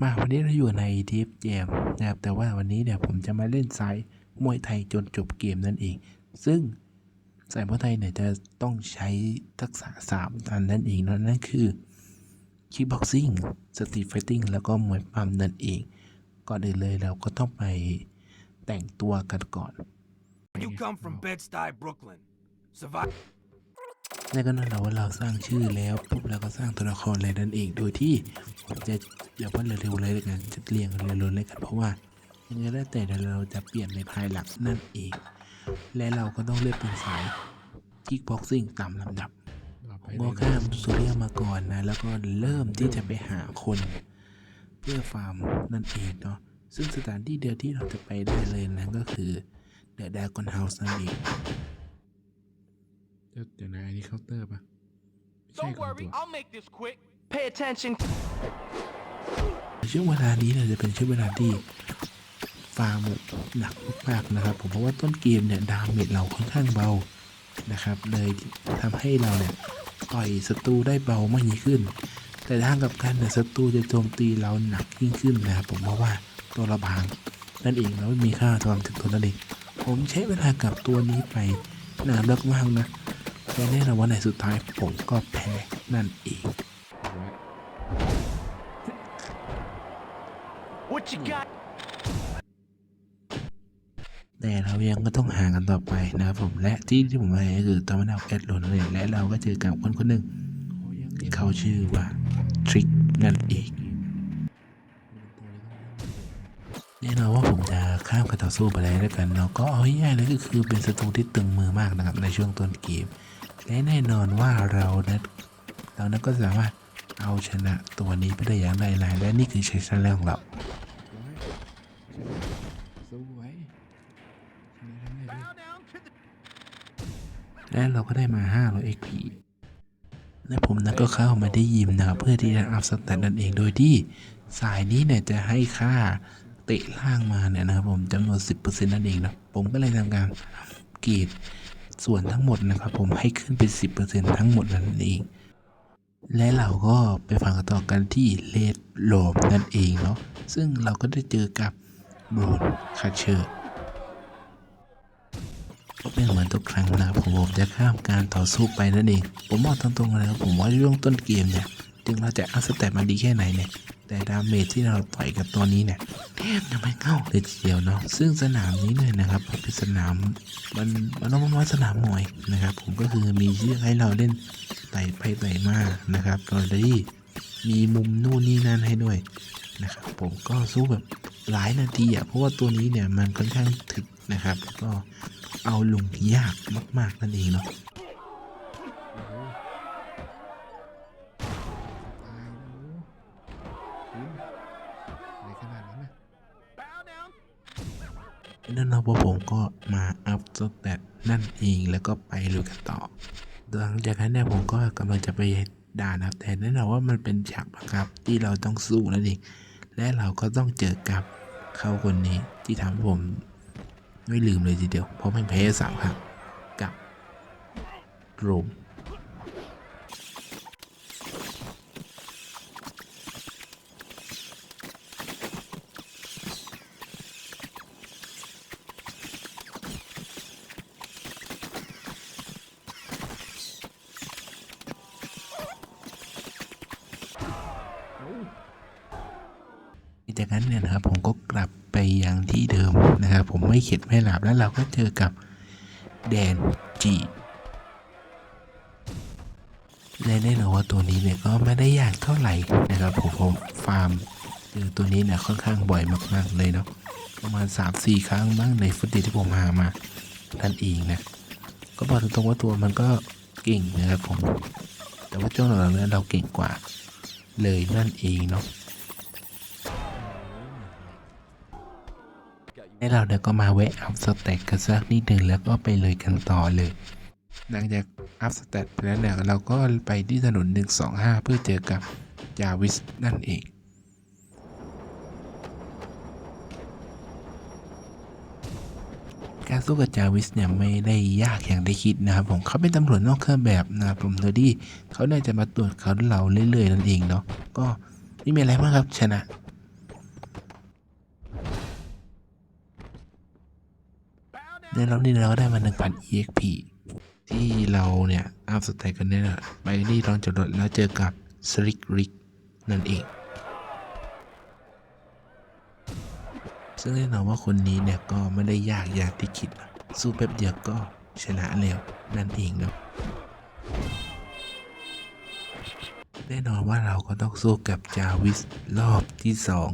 มาวันนี้เราอยู่ในทีฟเจมนะครับแต่ว่าวันนี้เนี่ยผมจะมาเล่นสายมวยไทยจนจบเกมนั่นเอง ซึ่งสายมวยไทยเนี่ยจะต้องใช้ทักษะสามอันนั่นเองนอะนั่นคือคิกบ็อกซิ่งสตรีทไฟติ้งแล้วก็มวยปั้มนั่นเอง ก่อนอื่นเลยเราก็ต้องไปแต่งตัวกันก่อน You come from Bed-Stuy, Brooklyn. Survive. นั่นก็นั่นแหละว่าเราสร้างชื่อแล้วปุ๊บเราก็สร้างตัวละครเลยนั่นเองโดยที่จะเดี๋ยวว่าเร็วๆเลยแล้วกันจะเรียงเร็วๆเลยกันเพราะว่ายังไงแล้วแต่เดียวเราจะเปลี่ยนในภายหลังนั่นเอง และเราก็ต้องเลือกเป็นสายคิกบ็อกซิ่งตามลำดับผมก็ข้ามสุเรียมาก่อนนะ แล้วก็เริ่มที่จะไปหาคนเพื่อฟาร์มนั่นเองเนาะซึ่งสถานที่เดียวที่เราจะไปได้เลยนะก็คือเดอะดากอนเฮาส์นั่นเอง เดี๋ยวนะอันนี้เคาน์เตอร์ปะไม่ใช่ Don't ของตั worry, ว I'll make this quick. Pay attention. ช่วงเวลานี้เนี่ยจะเป็นช่วงเวลาที่ฟาร์มหนักมากๆนะครับ ผมเพราะว่าต้นเกมเนี่ยดาเมจเราค่อนข้างเบานะครับเลยทำให้เราเนี่ยต่อยศัตรูได้เบามากยิ่งขึ้น แต่ทางกลับกันเนี่ยศัตรูจะโจมตีเราหนักยิ่งขึ้นนะครับผมเพราะว่าตัวเราบางนั่นเองแล้วไม่มีค่าทำถึงตัวนั่นเองผมใช้เวลากับตัวนี้ไปนานมากๆนะ และแน่นอนว่าในสุดท้ายผมก็แพ้นั่นเอง What you got? แต่เรายังก็ต้องหากันต่อไปนะครับผมและที่ที่ผมไปก็คือตอมนาแอดโลนั่นเองและเราก็เจอกับคนคนหนึ่งที่เขาชื่อว่าทริกนั่นเองแน่นอนว่าผมจะข้ามการต่อสู้ไปเลยแล้วกันเนาะก็เอาง่ายๆเลยก็คือเป็นศัตรูที่ตึงมือมากนะครับในช่วงต้นเกม และแน่นอนว่าเรานะเรานั้นก็สามารถเอาชนะตัวนี้ไปได้อย่างไรายและนี่คือชัยชนะของเราและเราก็ได้มา500 XP และผมนั้นก็เข้ามาได้ยิมนะครับเพื่อที่จะอัพสแตทนั่นเองโดยที่สายนี้เนี่ยจะให้ค่าเตะล่างมาเนี่ยนะครับผมจำนวน 10%นั่นเองนะผมก็เลยทำการเกรด ส่วนทั้งหมดนะครับผมให้ขึ้นเป็น 10%ทั้งหมดนั่นเอง และเราก็ไปฟังกันต่อกันที่เลดโลมนั่นเองเนาะซึ่งเราก็ได้เจอกับโบรนคาเชอร์ก็เป็นเหมือนทุกครั้งนะผมผมจะข้ามการต่อสู้ไปนั่นเอง ผมบอกตรงๆเลยครับผมว่าช่วงต้นเกมเนี่ยถึงเราจะอัพสเตตมาดีแค่ไหนเนี่ย แต่ดาเมจที่เราต่อยกับตัวนี้เนี่ยแทบจะไม่เข้าเลยทีเดียวเนาะซึ่งสนามนี้เนี่ยนะครับมันเป็นสนามมันมันต้องว่าสนามมวยนะครับ ผมก็คือมีชื่อให้เราเล่นไต่ไปไต่มานะครับโดยที่มีมุมนู่นนี่นั่นให้ด้วยนะครับผมก็สู้แบบหลายนาทีอะเพราะว่าตัวนี้เนี่ยมันค่อนข้างถึกนะครับ ก็เอาลงยากมาก ๆ นั่นเองเนาะ นั่นเราพวกผมก็มาอัพสแตทนั่นเองแล้วก็ไปลุยกันต่อ หลังจากนั้นเนี่ยผมก็กำลังจะไปด่านอัพแต่แน่นอนว่ามันเป็นฉากบังคับที่เราต้องสู้นั่นเองและเราก็ต้องเจอกับเขาคนนี้ที่ทำผม ไม่ลืมเลยทีเดียว เพราะม่งแพ้สามครั้งกับโรม จากนั้นเนี่ยนะครับผมก็กลับไปยังที่เดิมนะครับผมไม่เข็ดไม่หลับแล้วเราก็เจอกับแดนจีและแน่นอนว่าตัวนี้เนี่ยก็ไม่ได้ยากเท่าไหร่นะครับผมผมฟาร์มเจอตัวนี้เนี่ยค่อนข้างบ่อยมากๆเลยเนาะประมาณ 3-4 ครั้งบ้างในฟุตดีที่ผมหามานั่นเองนะก็บอกตรงๆว่าตัวมันก็เก่งนะครับผมแต่ว่าช่วงหลังๆเนี่ยเราเก่งกว่าเลยนั่นเองเนาะ ให้เราเนี่ยก็มาแวะอัพสเต็กกันสักนิดหนึ่งแล้วก็ไปเลยกันต่อเลย หลังจากอัพสเต็กไปแล้วเนี่ยเราก็ไปที่ถนน 125 เพื่อเจอกับจาวิสนั่นเองการสู้กับจาวิสเนี่ยไม่ได้ยากอย่างที่คิดนะครับผมเขาเป็นตำรวจนอกเครื่องแบบนะครับผมโดยที่เขาน่าจะมาตรวจเขาเราเรื่อยๆนั่นเองเนาะก็ไม่มีอะไรมากครับชนะ ในรอบนี้เราก็ได้มา 1,000 EXP ที่เราเนี่ยอัพสแต็กกันเนี่ยนะไปที่ลองจอดรถแล้วเจอกับสลิกริกนั่นเอง ซึ่งแน่นอนว่าคนนี้เนี่ยก็ไม่ได้ยากอย่างที่คิด สู้แป๊บเดียวก็ชนะแล้วนั่นเองเนาะแน่นอนว่าเราก็ต้องสู้กับจาวิสรอบที่สอง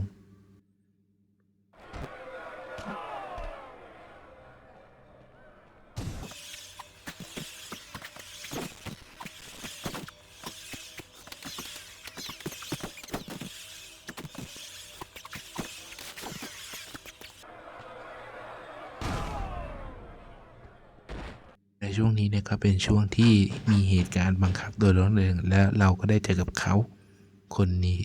ช่วงนี้เนี่ยก็เป็นช่วงที่มีเหตุการณ์บังคับโดยร้อนแรงและเราก็ได้เจอกับเขาคนนี้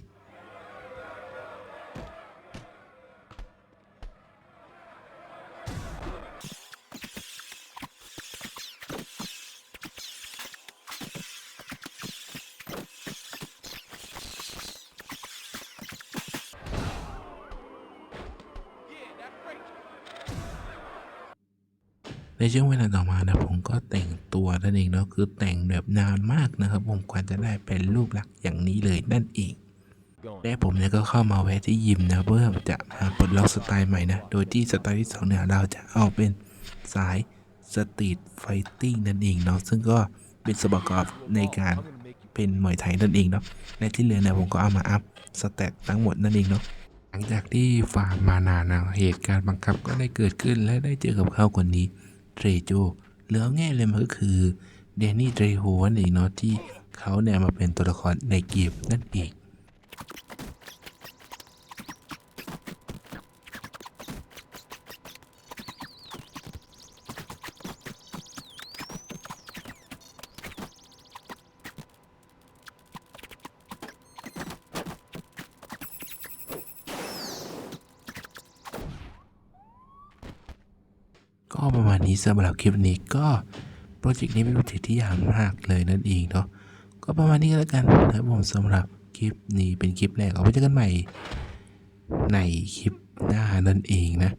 ในช่วงเวลาต่อมานะผมก็แต่งตัวนั่นเองเนาะคือแต่งแบบนานมากนะครับ ผมกว่าจะได้เป็นรูปลักษณ์อย่างนี้เลยนั่นเองและผมเนี่ยก็เข้ามาแวะที่ยิมนะเพื่อจะมาปลดล็อกสไตล์ใหม่นะ โดยที่สไตล์ที่สองเนี่ยเราจะเอาเป็นสายสตรีทไฟติ้งนั่นเองเนาะซึ่งก็เป็นส่วนประกอบในการเป็นมวยไทยนั่นเองเนาะและที่เหลือเนี่ยผมก็เอามาอัพสเตตทั้งหมดนั่นเองเนาะหลังจากที่ฟาร์มมานานนะเหตุการณ์บังคับก็ได้เกิดขึ้นและได้เจอกับเขาคนนี้ เทรโจเหลือง่ายเลยมันก็คือแดนนี่เทรโฮนั่นเองเนาะที่เขาเนี่ยมาเป็นตัวละครในเกมนั่นเอง ก็ประมาณนี้สำหรับคลิปนี้ก็โปรเจกต์นี้เป็นโปรเจกต์ที่ยากมากเลยนั่นเองเนาะก็ประมาณนี้ก็แล้วกันนะครับผมสำหรับคลิปนี้เป็นคลิปแรกเอาไว้เจอกันใหม่ในคลิปหน้านั่นเองนะ